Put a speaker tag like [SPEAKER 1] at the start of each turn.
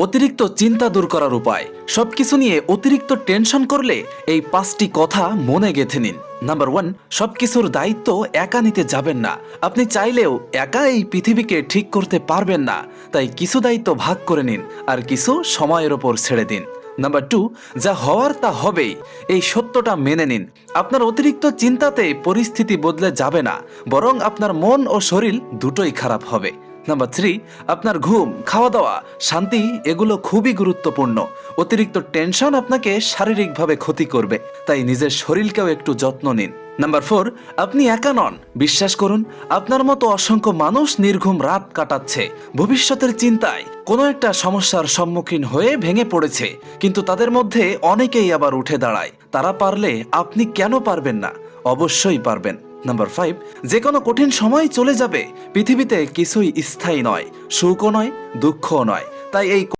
[SPEAKER 1] অতিরিক্ত চিন্তা দূর করার উপায়। সবকিছু নিয়ে অতিরিক্ত টেনশন করলে এই পাঁচটি কথা মনে গেঁথে নিন। নাম্বার ওয়ান, সবকিছুর দায়িত্ব একা নিতে যাবেন না। আপনি চাইলেও একা এই পৃথিবীকে ঠিক করতে পারবেন না। তাই কিছু দায়িত্ব ভাগ করে নিন আর কিছু সময়ের ওপর ছেড়ে দিন। নাম্বার টু, যা হওয়ার তা হবেই। এই সত্যটা মেনে নিন। আপনার অতিরিক্ত চিন্তাতে পরিস্থিতি বদলে যাবে না। বরং আপনার মন ও শরীর দুটোই খারাপ হবে। নাম্বার থ্রি আপনার ঘুম খাওয়া দাওয়া শান্তি, এগুলো খুবই গুরুত্বপূর্ণ। অতিরিক্ত টেনশন আপনাকে শারীরিকভাবে ক্ষতি করবে, তাই নিজের শরীরকেও একটু যত্ন নিন। নাম্বার ফোর আপনি একা নন। বিশ্বাস করুন, আপনার মতো অসংখ্য মানুষ নির্ঘুম রাত কাটাচ্ছে। ভবিষ্যতের চিন্তায় কোনো একটা সমস্যার সম্মুখীন হয়ে ভেঙে পড়েছে, কিন্তু তাদের মধ্যে অনেকেই আবার উঠে দাঁড়ায়। তারা পারলে আপনি কেন পারবেন না? অবশ্যই পারবেন। নাম্বার ফাইভ যে কোনো কঠিন সময় চলে যাবে। পৃথিবীতে কিছুই স্থায়ী নয়, সুখও নয়, দুঃখও নয়। তাই এই